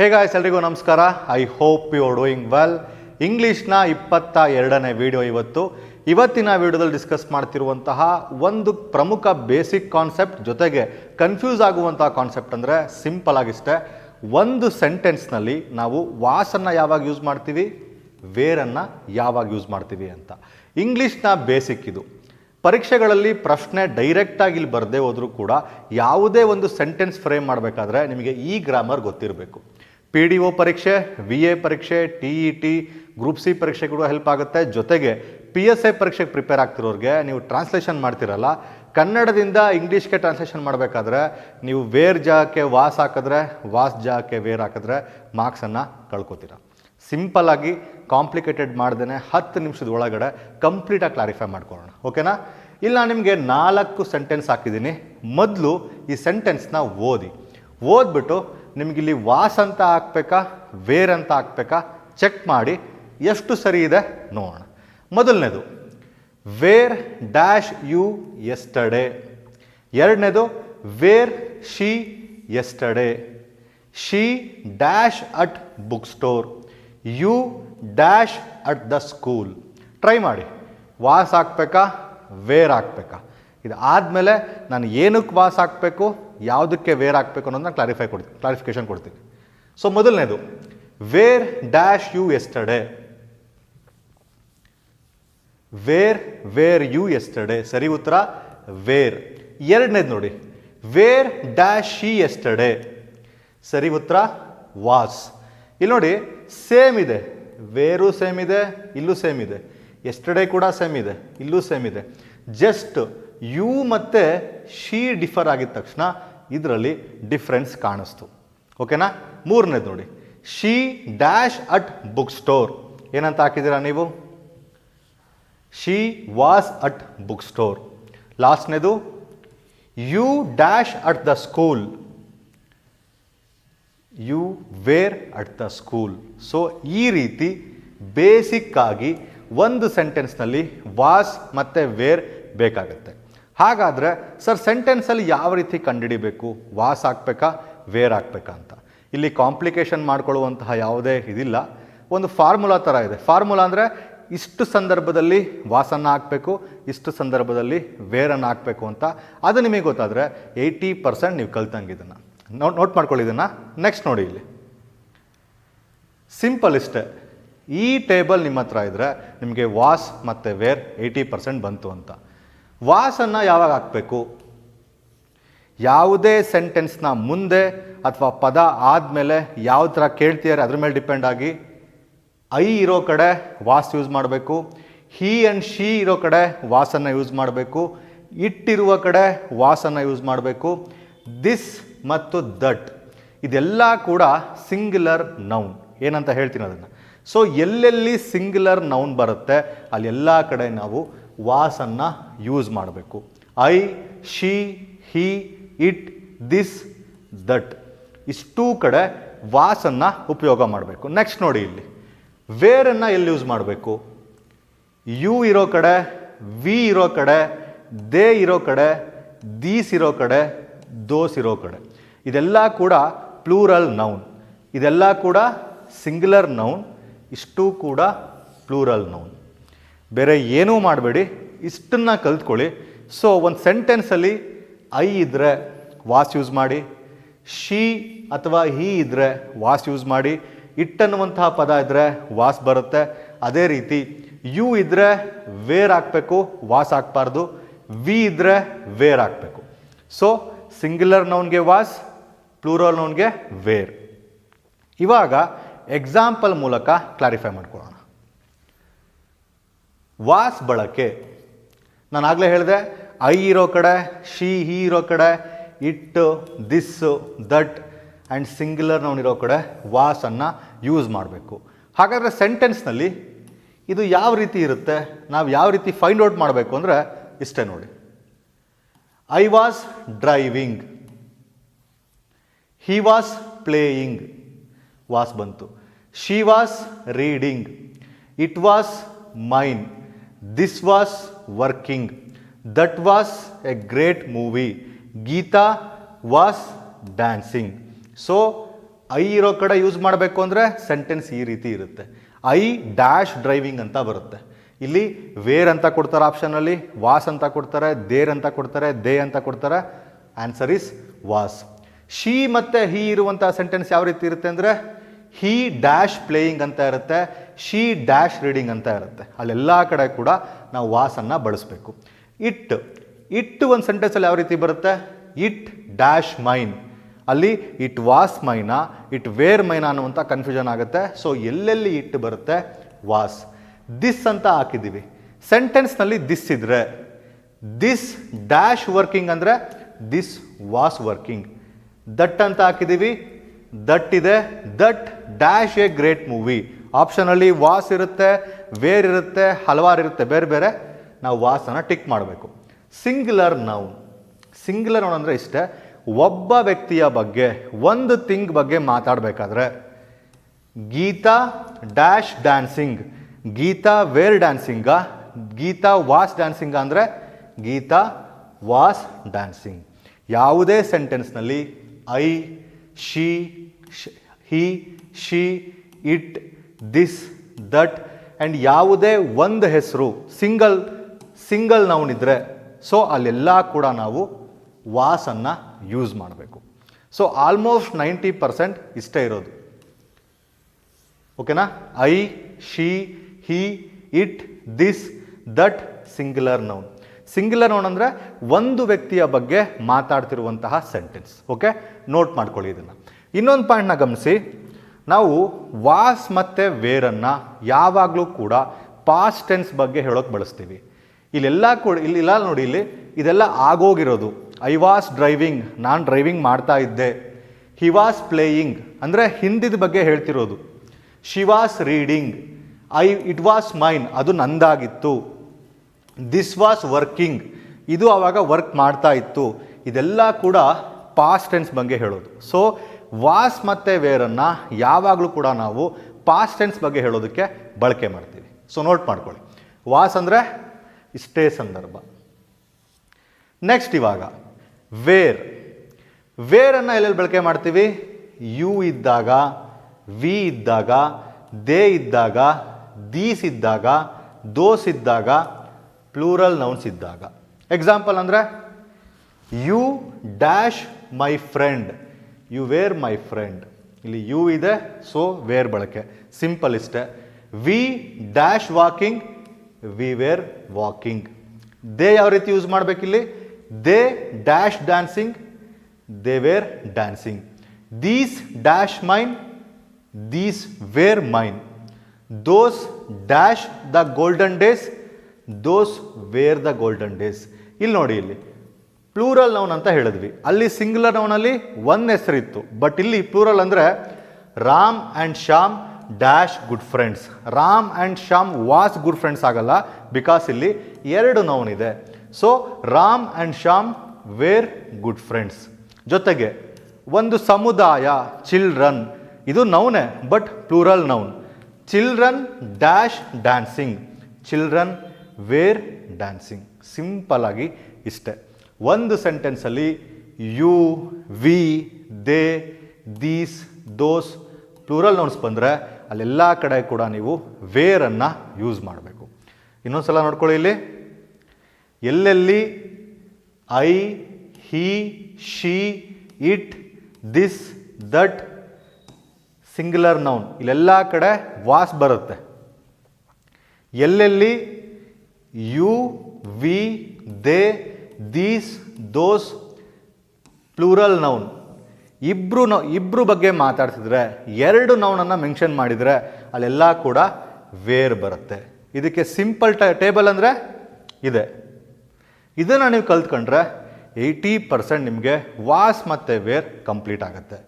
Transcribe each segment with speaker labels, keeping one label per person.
Speaker 1: Hey guys ಎಲ್ರಿಗೂ ನಮಸ್ಕಾರ. I hope you are doing well ಇಂಗ್ಲೀಷ್ನ ಇಪ್ಪತ್ತ ಎರಡನೇ ವಿಡಿಯೋ ಇವತ್ತು. ಇವತ್ತಿನ ವಿಡಿಯೋದಲ್ಲಿ ಡಿಸ್ಕಸ್ ಮಾಡ್ತಿರುವಂತಹ ಒಂದು ಪ್ರಮುಖ ಬೇಸಿಕ್ ಕಾನ್ಸೆಪ್ಟ್ ಜೊತೆಗೆ ಕನ್ಫ್ಯೂಸ್ ಆಗುವಂತಹ ಕಾನ್ಸೆಪ್ಟ್ ಅಂದರೆ ಸಿಂಪಲ್ ಆಗಿಷ್ಟೇ. ಒಂದು ಸೆಂಟೆನ್ಸ್ನಲ್ಲಿ ನಾವು ವಾಸನ್ನು ಯಾವಾಗ ಯೂಸ್ ಮಾಡ್ತೀವಿ? ವೇರನ್ನು ಯಾವಾಗ ಯೂಸ್ ಮಾಡ್ತೀವಿ ಅಂತ. ಇಂಗ್ಲೀಷ್ನ ಬೇಸಿಕ್ ಇದು. ಪರೀಕ್ಷೆಗಳಲ್ಲಿ ಪ್ರಶ್ನೆ ಡೈರೆಕ್ಟಾಗಿ ಇಲ್ಲಿ ಬರದೇ ಹೋದರೂ ಕೂಡ ಯಾವುದೇ ಒಂದು ಸೆಂಟೆನ್ಸ್ ಫ್ರೇಮ್ ಮಾಡಬೇಕಾದ್ರೆ ನಿಮಗೆ ಈ ಗ್ರಾಮರ್ ಗೊತ್ತಿರಬೇಕು. ಪಿ ಡಿ ಒ ಪರೀಕ್ಷೆ ವಿ ಎ ಪರೀಕ್ಷೆ T E T group C ಪರೀಕ್ಷೆಗಳು ಹೆಲ್ಪ್ ಆಗುತ್ತೆ. ಜೊತೆಗೆ ಪಿ ಎಸ್ ಐ ಪರೀಕ್ಷೆಗೆ ಪ್ರಿಪೇರ್ ಆಗ್ತಿರೋರಿಗೆ ನೀವು ಟ್ರಾನ್ಸ್ಲೇಷನ್ ಮಾಡ್ತಿರಲ್ಲ, ಕನ್ನಡದಿಂದ ಇಂಗ್ಲೀಷ್ಗೆ ಟ್ರಾನ್ಸ್ಲೇಷನ್ ಮಾಡಬೇಕಾದ್ರೆ ನೀವು ವೇರ್ ಜಾಗಕ್ಕೆ ವಾಸ್ ಹಾಕಿದ್ರೆ, ವಾಸ್ ಜಾಗಕ್ಕೆ ವೇರ್ ಹಾಕಿದ್ರೆ ಮಾರ್ಕ್ಸನ್ನು ಕಳ್ಕೊತೀರ. ಸಿಂಪಲ್ಲಾಗಿ ಕಾಂಪ್ಲಿಕೇಟೆಡ್ ಮಾಡ್ದೇ ಹತ್ತು ನಿಮಿಷದ ಒಳಗಡೆ ಕಂಪ್ಲೀಟಾಗಿ ಕ್ಲಾರಿಫೈ ಮಾಡ್ಕೊಳ್ಳೋಣ. ಓಕೆನಾ ಇಲ್ಲ ನಿಮಗೆ ನಾಲ್ಕು ಸೆಂಟೆನ್ಸ್ ಹಾಕಿದ್ದೀನಿ. ಮೊದಲು ಈ ಸೆಂಟೆನ್ಸ್ನ ಓದಿ. ಓದ್ಬಿಟ್ಟು ನಿಮಗಿಲ್ಲಿ ವಾಸ್ ಅಂತ ಹಾಕ್ಬೇಕಾ? ವೇರ್ ಅಂತ ಹಾಕ್ಬೇಕಾ? ಚೆಕ್ ಮಾಡಿ, ಎಷ್ಟು ಸರಿ ಇದೆ ನೋಡೋಣ. ಮೊದಲನೇದು, ವೇರ್ ಡ್ಯಾಶ್ ಯು ಎಸ್ಟಡೆ ಎರಡನೇದು, were she yesterday she dash at book store. You dash at the school. Try ಮಾಡಿ. ವಾಸ್ ಹಾಕ್ಬೇಕಾ? ವೇರ್ ಹಾಕ್ಬೇಕಾ? ಇದು ಆದಮೇಲೆ ನಾನು ಏನಕ್ಕೆ ವಾಸ್ ಹಾಕಬೇಕು? ಯಾವುದಕ್ಕೆ ವೇರ್ ಹಾಕಬೇಕು ಅನ್ನೋದನ್ನ ಕ್ಲಾರಿಫೈ ಕೊಡ್ತೀನಿ ಕ್ಲಾರಿಫಿಕೇಶನ್ ಕೊಡ್ತೀನಿ. ಸೊ ಮೊದಲನೇದು were dash you yesterday were were you yesterday ಸರಿ ಉತ್ತರ? ವೇರ್ ಎರಡನೇದು ನೋಡಿ ವೇರ್ ಡ್ಯಾಶ್ ಶಿ ಎಸ್ಟರ್ಡೆ ಸರಿ ಉತ್ತರ? ವಾಸ್ ಇಲ್ಲಿ ನೋಡಿ ಸೇಮ್ ಇದೆ. ವೇರು ಸೇಮ್ ಇದೆ, ಇಲ್ಲೂ ಸೇಮ್ ಇದೆ. ಎಸ್ಟರ್ಡೇ ಕೂಡ ಸೇಮ್ ಇದೆ, ಇಲ್ಲೂ ಸೇಮ್ ಇದೆ. ಜಸ್ಟ್ ಯು ಮತ್ತು ಶಿ ಡಿಫರ್ ಆಗಿದ ತಕ್ಷಣ ಇದರಲ್ಲಿ ಡಿಫ್ರೆನ್ಸ್ ಕಾಣಿಸ್ತು. ಓಕೆನಾ ಮೂರನೇದು ನೋಡಿ. She dash at book store ಏನಂತ ಹಾಕಿದ್ದೀರಾ ನೀವು? She was at book store ಲಾಸ್ಟ್ನೇದು you dash at the school you were at the school so ಈ ರೀತಿ ಬೇಸಿಕ್ಕಾಗಿ ಒಂದು ಸೆಂಟೆನ್ಸ್ನಲ್ಲಿ ವಾಸ್ ಮತ್ತು ವೇರ್ ಬೇಕಾಗುತ್ತೆ. ಹಾಗಾದರೆ, ಸರ್ ಸೆಂಟೆನ್ಸಲ್ಲಿ ಯಾವ ರೀತಿ ಕಂಡುಹಿಡಿಬೇಕು? ವಾಸ್ ಹಾಕ್ಬೇಕಾ? ವೇರ್ ಹಾಕ್ಬೇಕಾ? ಅಂತ. ಇಲ್ಲಿ ಕಾಂಪ್ಲಿಕೇಶನ್ ಮಾಡ್ಕೊಳ್ಳುವಂತಹ ಯಾವುದೇ ಇದಿಲ್ಲ. ಒಂದು ಫಾರ್ಮುಲಾ ಥರ ಇದೆ. ಫಾರ್ಮುಲಾ ಅಂದರೆ, ಇಷ್ಟು ಸಂದರ್ಭದಲ್ಲಿ ವಾಸನ್ನು ಹಾಕಬೇಕು, ಇಷ್ಟು ಸಂದರ್ಭದಲ್ಲಿ ವೇರನ್ನು ಹಾಕಬೇಕು ಅಂತ. ಅದು ನಿಮಗೆ ಗೊತ್ತಾದರೆ ಏಯ್ಟಿ ಪರ್ಸೆಂಟ್ ನೀವು ಕಲ್ತಂಗೆ ಇದನ್ನು. ನೋಟ್ ನೋಟ್ ಮಾಡ್ಕೊಳ್ಳಿ ಇದನ್ನು. ನೆಕ್ಸ್ಟ್ ನೋಡಿ ಇಲ್ಲಿ. ಸಿಂಪಲ್ ಇಷ್ಟೇ. ಈ ಟೇಬಲ್ ನಿಮ್ಮ ಹತ್ರ ಇದ್ದರೆ ನಿಮಗೆ ವಾಸ್ ಮತ್ತು ವೇರ್ ಏಯ್ಟಿ ಪರ್ಸೆಂಟ್ ಬಂತು ಅಂತ. ವಾಸನ್ನು ಯಾವಾಗ ಹಾಕಬೇಕು? ಯಾವುದೇ ಸೆಂಟೆನ್ಸ್ನ ಮುಂದೆ ಅಥವಾ ಪದ ಆದಮೇಲೆ ಯಾವ ಥರ ಕೇಳ್ತಿದ್ದಾರೆ ಅದ್ರ ಮೇಲೆ ಡಿಪೆಂಡ್ ಆಗಿ ಐ ಇರೋ ಕಡೆ ವಾಸ್ ಯೂಸ್ ಮಾಡಬೇಕು, ಹೀ ಆ್ಯಂಡ್ ಶಿ ಇರೋ ಕಡೆ ವಾಸನ್ನು ಯೂಸ್ ಮಾಡಬೇಕು, ಇಟ್ಟಿರುವ ಕಡೆ ವಾಸನ್ನು ಯೂಸ್ ಮಾಡಬೇಕು, ದಿಸ್ ಮತ್ತು ದಟ್. ಇದೆಲ್ಲ ಕೂಡ ಸಿಂಗ್ಯುಲರ್ ನೌನ್ ಏನಂತ ಹೇಳ್ತೀನಿ ಅದನ್ನು. ಸೊ ಎಲ್ಲೆಲ್ಲಿ ಸಿಂಗ್ಯುಲರ್ ನೌನ್ ಬರುತ್ತೆ, ಅಲ್ಲೆಲ್ಲ ಕಡೆ ನಾವು ವಾಸನ್ನು ಯೂಸ್ ಮಾಡಬೇಕು. I, she, he, it, this, that. ಇಷ್ಟೂ ಕಡೆ ವಾಸನ್ನು ಉಪಯೋಗ ಮಾಡಬೇಕು. ನೆಕ್ಸ್ಟ್ ನೋಡಿ ಇಲ್ಲಿ. ವೇರನ್ನು ಎಲ್ಲಿ ಯೂಸ್ ಮಾಡಬೇಕು? ಯು ಇರೋ ಕಡೆ, ವಿ ಇರೋ ಕಡೆ, ದೇ ಇರೋ ಕಡೆ, ದೀಸ್ ಇರೋ ಕಡೆ, ದೋಸ್ ಇರೋ ಕಡೆ. ಇದೆಲ್ಲ ಕೂಡ ಪ್ಲೂರಲ್ ನೌನ್. ಇದೆಲ್ಲ ಕೂಡ ಸಿಂಗ್ಯುಲರ್ ನೌನ್. ಇಷ್ಟೂ ಕೂಡ ಪ್ಲೂರಲ್ ನೌನ್. ಬೇರೆ ಏನೂ ಮಾಡಬೇಡಿ, ಇಷ್ಟನ್ನು ಕಲ್ತ್ಕೊಳ್ಳಿ. ಸೊ ಒಂದು ಸೆಂಟೆನ್ಸಲ್ಲಿ ಐ ಇದ್ದರೆ ವಾಸ್ ಯೂಸ್ ಮಾಡಿ ಶಿ ಅಥವಾ ಹಿ ಇದ್ದರೆ ವಾಸ್ ಯೂಸ್ ಮಾಡಿ ಇಟ್ ಅನ್ನುವಂತಹ ಪದ ಇದ್ದರೆ ವಾಸ್ ಬರುತ್ತೆ. ಅದೇ ರೀತಿ ಯು ಇದ್ದರೆ ವೇರ್ ಹಾಕಬೇಕು ವಾಸ್ ಹಾಕ್ಬಾರ್ದು. ವಿ ಇದ್ದರೆ ವೇರ್ ಹಾಕಬೇಕು. ಸೊ ಸಿಂಗ್ಯುಲರ್ ನೌನ್ಗೆ ವಾಸ್ ಪ್ಲೂರಲ್ ನೌನ್ಗೆ ವೇರ್ ಇವಾಗ ಎಕ್ಸಾಂಪಲ್ ಮೂಲಕ ಕ್ಲಾರಿಫೈ ಮಾಡ್ಕೊಳ್ಳೋಣ. ವಾಸ್ ಬಳಕೆ. ನಾನು ಆಗಲೇ ಹೇಳಿದೆ, ಐ ಇರೋ ಕಡೆ, ಶಿ, ಹಿ ಇರೋ ಕಡೆ ಇಟ್ಟು this that and singular noun ಇರೋ ಕಡೆ ವಾಸನ್ನು ಯೂಸ್ ಮಾಡಬೇಕು. ಹಾಗಾದರೆ ಸೆಂಟೆನ್ಸ್ನಲ್ಲಿ ಇದು ಯಾವ ರೀತಿ ಇರುತ್ತೆ, ನಾವು ಯಾವ ರೀತಿ ಫೈಂಡ್ ಔಟ್ ಮಾಡಬೇಕು ಅಂದರೆ ಇಷ್ಟೇ ನೋಡಿ. I was driving. He was playing. Was ಬಂತು. She was reading. It was mine. This was working that was a great movie Geeta was dancing so I ಇರೋ ಕಡೆ ಯೂಸ್ ಮಾಡಬೇಕು ಅಂದರೆ ಸೆಂಟೆನ್ಸ್ ಈ ರೀತಿ ಇರುತ್ತೆ. ಐ ಡ್ಯಾಶ್ ಡ್ರೈವಿಂಗ್ ಅಂತ ಬರುತ್ತೆ. ಇಲ್ಲಿ ವೇರ್ ಅಂತ ಕೊಡ್ತಾರೆ ಆಪ್ಷನಲ್ಲಿ ವಾಸ್ ಅಂತ ಕೊಡ್ತಾರೆ ದೇರ್ ಅಂತ ಕೊಡ್ತಾರೆ ದೇ ಅಂತ ಕೊಡ್ತಾರೆ. ಆನ್ಸರ್ ಇಸ್ ವಾಸ್ ಶಿ ಮತ್ತು ಹಿ ಇರುವಂಥ ಸೆಂಟೆನ್ಸ್ ಯಾವ ರೀತಿ ಇರುತ್ತೆ ಅಂದರೆ ಹಿ ಡ್ಯಾಶ್ ಪ್ಲೇಯಿಂಗ್ ಅಂತ ಇರುತ್ತೆ. ಶಿ ಡ್ಯಾಶ್ ರೀಡಿಂಗ್ ಅಂತ ಇರುತ್ತೆ. ಅಲ್ಲೆಲ್ಲ ಕಡೆ ಕೂಡ ನಾವು ವಾಸನ್ನು ಬಳಸಬೇಕು. ಇಟ್ ಇಟ್ ಒಂದು ಸೆಂಟೆನ್ಸಲ್ಲಿ ಯಾವ ರೀತಿ ಬರುತ್ತೆ? It dash mine. ಅಲ್ಲಿ it was mine, it were mine ಅನ್ನುವಂಥ ಕನ್ಫ್ಯೂಷನ್ ಆಗುತ್ತೆ. ಸೊ ಎಲ್ಲೆಲ್ಲಿ ಇಟ್ ಬರುತ್ತೆ? ವಾಸ್. ದಿಸ್ ಅಂತ ಹಾಕಿದ್ದೀವಿ. ಸೆಂಟೆನ್ಸ್ನಲ್ಲಿ ದಿಸ್ ಇದ್ರೆ, ದಿಸ್ ಡ್ಯಾಶ್ ವರ್ಕಿಂಗ್ ಅಂದರೆ ದಿಸ್ ವಾಸ್ ವರ್ಕಿಂಗ್. ದಟ್ ಅಂತ ಹಾಕಿದ್ದೀವಿ. ದಟ್ ಇದೆ, that dash a great movie. ಆಪ್ಷನಲ್ಲಿ was ಇರುತ್ತೆ, ವೇರ್ ಇರುತ್ತೆ, ಹಲವಾರು ಇರುತ್ತೆ, ಬೇರೆ ಬೇರೆ. ನಾವು ವಾಸನ ಟಿಕ್ ಮಾಡಬೇಕು. ಸಿಂಗ್ಯುಲರ್ ನೌನ್ ಸಿಂಗ್ಯುಲರ್ ನೌನ್ ಅಂದರೆ ಇಷ್ಟೇ. ಒಬ್ಬ ವ್ಯಕ್ತಿಯ ಬಗ್ಗೆ, ಒಂದು ಥಿಂಗ್ ಬಗ್ಗೆ ಮಾತಾಡಬೇಕಾದ್ರೆ, Geeta dash dancing. Geeta were dancing? Geeta was dancing ಅಂದರೆ, ಗೀತಾ ವಾಸ್ ಡ್ಯಾನ್ಸಿಂಗ್. ಯಾವುದೇ ಸೆಂಟೆನ್ಸ್ನಲ್ಲಿ I she, he, she, it this that and ಯಾವುದೇ ಒಂದು ಹೆಸರು ಸಿಂಗಲ್ ಸಿಂಗಲ್ ನೌನ್ ಇದ್ದರೆ ಸೊ ಅಲ್ಲೆಲ್ಲ ಕೂಡ ನಾವು ವಾಸನ್ನು ಯೂಸ್ ಮಾಡಬೇಕು. ಸೊ ಆಲ್ಮೋಸ್ಟ್ ನೈಂಟಿ ಪರ್ಸೆಂಟ್ ಇಷ್ಟೇ ಇರೋದು. ಓಕೆನಾ I she he it this that singular noun singular noun ಅಂದರೆ ಒಂದು ವ್ಯಕ್ತಿಯ ಬಗ್ಗೆ ಮಾತಾಡ್ತಿರುವಂತಹ ಸೆಂಟೆನ್ಸ್ ಓಕೆ ನೋಟ್ ಮಾಡ್ಕೊಳ್ಳಿ ಇದನ್ನು. ಇನ್ನೊಂದು ಪಾಯಿಂಟ್ನ ಗಮನಿಸಿ. ನಾವು ವಾಸ್ ಮತ್ತು ವೇರನ್ನು ಯಾವಾಗಲೂ ಕೂಡ ಪಾಸ್ಟ್ ಟೆನ್ಸ್ ಬಗ್ಗೆ ಹೇಳೋಕೆ ಬಳಸ್ತೀವಿ. ಇಲ್ಲೆಲ್ಲ ಕೂಡ, ಇಲ್ಲಿಲ್ಲ ನೋಡಿ, ಇಲ್ಲಿ ಇದೆಲ್ಲ ಆಗೋಗಿರೋದು. ಐ ವಾಸ್ ಡ್ರೈವಿಂಗ್ ನಾನು ಡ್ರೈವಿಂಗ್ ಮಾಡ್ತಾ ಇದ್ದೆ. ಹಿ ವಾಸ್ ಪ್ಲೇಯಿಂಗ್ ಅಂದರೆ ಹಿಂದಿದ ಬಗ್ಗೆ ಹೇಳ್ತಿರೋದು. She was reading I it was mine ಅದು ನಂದಾಗಿತ್ತು. ದಿಸ್ ವಾಸ್ ವರ್ಕಿಂಗ್ ಇದು ಆವಾಗ ವರ್ಕ್ ಮಾಡ್ತಾ ಇತ್ತು. ಇದೆಲ್ಲ ಕೂಡ ಪಾಸ್ಟ್ ಟೆನ್ಸ್ ಬಗ್ಗೆ ಹೇಳೋದು. ಸೊ ವಾಸ್ ಮತ್ತು ವೇರನ್ನು ಯಾವಾಗಲೂ ಕೂಡ ನಾವು ಪಾಸ್ಟ್ ಟೆನ್ಸ್ ಬಗ್ಗೆ ಹೇಳೋದಕ್ಕೆ ಬಳಕೆ ಮಾಡ್ತೀವಿ. ಸೊ ನೋಟ್ ಮಾಡ್ಕೊಳ್ಳಿ. ವಾಸ್ ಅಂದರೆ ಇಷ್ಟೇ ಸಂದರ್ಭ. ನೆಕ್ಸ್ಟ್ ಇವಾಗ, ವೇರ್. ವೇರನ್ನು ಎಲ್ಲೆಲ್ಲಿ ಬಳಕೆ ಮಾಡ್ತೀವಿ? ಯು ಇದ್ದಾಗ, ವಿ ಇದ್ದಾಗ, ದೇ ಇದ್ದಾಗ, ದೀಸ್ ಇದ್ದಾಗ, ದೋಸ್ ಇದ್ದಾಗ, ಪ್ಲೂರಲ್ ನೌನ್ಸ್ ಇದ್ದಾಗ. ಎಕ್ಸಾಂಪಲ್ ಅಂದರೆ, you dash my friend. You were my friend ಇಲ್ಲಿ ಯು ಇದೆ ಸೊ ವೇರ್ ಬಳಕೆ. ಸಿಂಪಲ್ ಇಷ್ಟೇ. We dash walking we were walking they ಯಾವ ರೀತಿ use ಮಾಡಬೇಕಿಲ್ಲಿ? They dash dancing they were dancing these dash mine these were mine those dash the golden days those were the golden days ಇಲ್ಲಿ ನೋಡಿ ಇಲ್ಲಿ. Plural noun ಅಂತ ಹೇಳಿದ್ವಿ. ಅಲ್ಲಿ singular ನೌನಲ್ಲಿ ಒಂದು ಹೆಸರಿತ್ತು. But ಇಲ್ಲಿ ಪ್ಲೂರಲ್ ಅಂದರೆ Ram and Shyam dash good friends. Ram and Shyam was good friends ಆಗಲ್ಲ ಬಿಕಾಸ್ ಇಲ್ಲಿ ಎರಡು ನೌನ್ ಇದೆ. So Ram and Shyam were good friends. ಜೊತೆಗೆ ಒಂದು ಸಮುದಾಯ, ಚಿಲ್ಡ್ರನ್. ಇದು ನೌನೇ but plural noun. Children dash dancing. Children were dancing. Simple ಆಗಿ ಇಷ್ಟೇ. ಒಂದು ಸೆಂಟೆನ್ಸಲ್ಲಿ you, we, they, these, those plural nouns ಬಂದರೆ ಅಲ್ಲೆಲ್ಲ ಕಡೆ ಕೂಡ ನೀವು ವೇರನ್ನು ಯೂಸ್ ಮಾಡಬೇಕು. ಇನ್ನೊಂದು ಸಲ ನೋಡ್ಕೊಳ್ಳಿ ಇಲ್ಲಿ. ಎಲ್ಲೆಲ್ಲಿ I, he, she, it, this, that singular noun ಇಲ್ಲೆಲ್ಲ ಕಡೆ ವಾಸ್ ಬರುತ್ತೆ. ಎಲ್ಲೆಲ್ಲಿ you, we, they these those plural noun ಇಬ್ಬರು ನೌ ಇಬ್ಬರು ಬಗ್ಗೆ ಮಾತಾಡ್ತಿದ್ರೆ ಎರಡು ನೌನನ್ನು ಮೆನ್ಷನ್ ಮಾಡಿದರೆ, ಅಲ್ಲೆಲ್ಲ ಕೂಡ ವೇರ್ ಬರುತ್ತೆ. ಇದಕ್ಕೆ ಸಿಂಪಲ್ ಟ ಟೇಬಲ್ ಅಂದರೆ ಇದೆ. ಇದನ್ನು ನೀವು ಕಲ್ತ್ಕೊಂಡ್ರೆ ಏಯ್ಟಿ ಪರ್ಸೆಂಟ್ ನಿಮಗೆ ವಾಸ್ ಮತ್ತು ವೇರ್ ಕಂಪ್ಲೀಟ್ ಆಗುತ್ತೆ.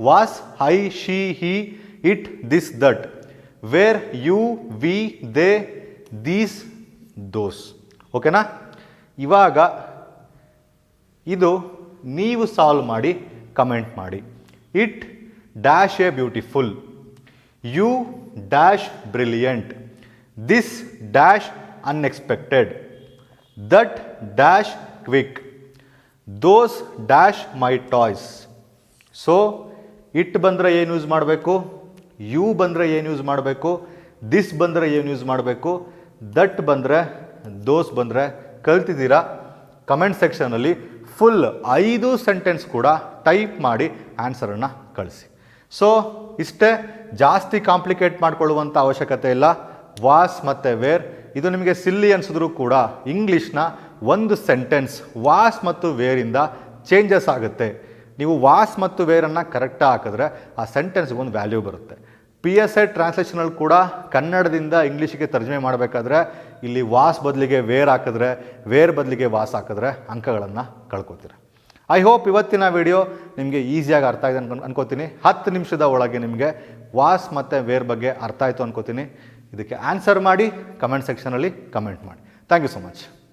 Speaker 1: Was I she he it this that were you we they these those ಓಕೆನಾ ಇವಾಗ ಇದು ನೀವು ಸಾಲ್ವ್ ಮಾಡಿ ಕಮೆಂಟ್ ಮಾಡಿ. It dash a beautiful you dash brilliant this dash unexpected that dash quick those dash my toys so it ಬಂದರೆ ಏನು use ಮಾಡಬೇಕು? You ಬಂದರೆ ಏನು ಯೂಸ್ ಮಾಡಬೇಕು? ದಿಸ್ ಬಂದರೆ ಏನು ಯೂಸ್ ಮಾಡಬೇಕು? ದಟ್ ಬಂದರೆ ದೋಸ್ ಬಂದರೆ, ಕಲ್ತಿದ್ದೀರಾ? ಕಮೆಂಟ್ ಸೆಕ್ಷನಲ್ಲಿ ಫುಲ್ ಐದು ಸೆಂಟೆನ್ಸ್ ಕೂಡ ಟೈಪ್ ಮಾಡಿ ಆನ್ಸರನ್ನು ಕಳಿಸಿ. ಸೊ ಇಷ್ಟೇ ಜಾಸ್ತಿ ಕಾಂಪ್ಲಿಕೇಟ್ ಮಾಡಿಕೊಳ್ಳುವಂಥ ಅವಶ್ಯಕತೆ ಇಲ್ಲ. ವಾಸ್ ಮತ್ತು ವೇರ್ ಇದು ನಿಮಗೆ ಸಿಲ್ಲಿ ಅನಿಸಿದ್ರು ಕೂಡ ಇಂಗ್ಲೀಷ್ನ ಒಂದು ಸೆಂಟೆನ್ಸ್ ವಾಸ್ ಮತ್ತು ವೇರಿಂದ ಚೇಂಜಸ್ ಆಗುತ್ತೆ. ನೀವು ವಾಸ್ ಮತ್ತು ವೇರನ್ನು ಕರೆಕ್ಟಾಗಿ ಹಾಕಿದ್ರೆ ಆ ಸೆಂಟೆನ್ಸ್ಗೆ ಒಂದು ವ್ಯಾಲ್ಯೂ ಬರುತ್ತೆ. ಪಿ ಎಸ್ ಐ ಟ್ರಾನ್ಸ್ಲೇಷನಲ್ಲಿ ಕೂಡ ಕನ್ನಡದಿಂದ ಇಂಗ್ಲೀಷಿಗೆ ತರ್ಜಮೆ ಮಾಡಬೇಕಾದ್ರೆ ಇಲ್ಲಿ ವಾಸ್ ಬದಲಿಗೆ ವೇರ್ ಹಾಕಿದ್ರೆ ವೇರ್ ಬದಲಿಗೆ ವಾಸ್ ಹಾಕಿದ್ರೆ ಅಂಕಗಳನ್ನು ಕಳ್ಕೊತೀರ. ಐ ಹೋಪ್ ಇವತ್ತಿನ ವಿಡಿಯೋ ನಿಮಗೆ ಈಸಿಯಾಗಿ ಅರ್ಥ ಆಗಿದೆ ಅನ್ಕೊಂಡು ಅನ್ಕೋತೀನಿ. ಹತ್ತು ನಿಮಿಷದ ಒಳಗೆ ನಿಮಗೆ ವಾಸ್ ಮತ್ತು ವೇರ್ ಬಗ್ಗೆ ಅರ್ಥ ಆಯಿತು ಅನ್ಕೋತೀನಿ. ಇದಕ್ಕೆ ಆನ್ಸರ್ ಮಾಡಿ ಕಮೆಂಟ್ ಸೆಕ್ಷನಲ್ಲಿ ಕಮೆಂಟ್ ಮಾಡಿ. Thank you so much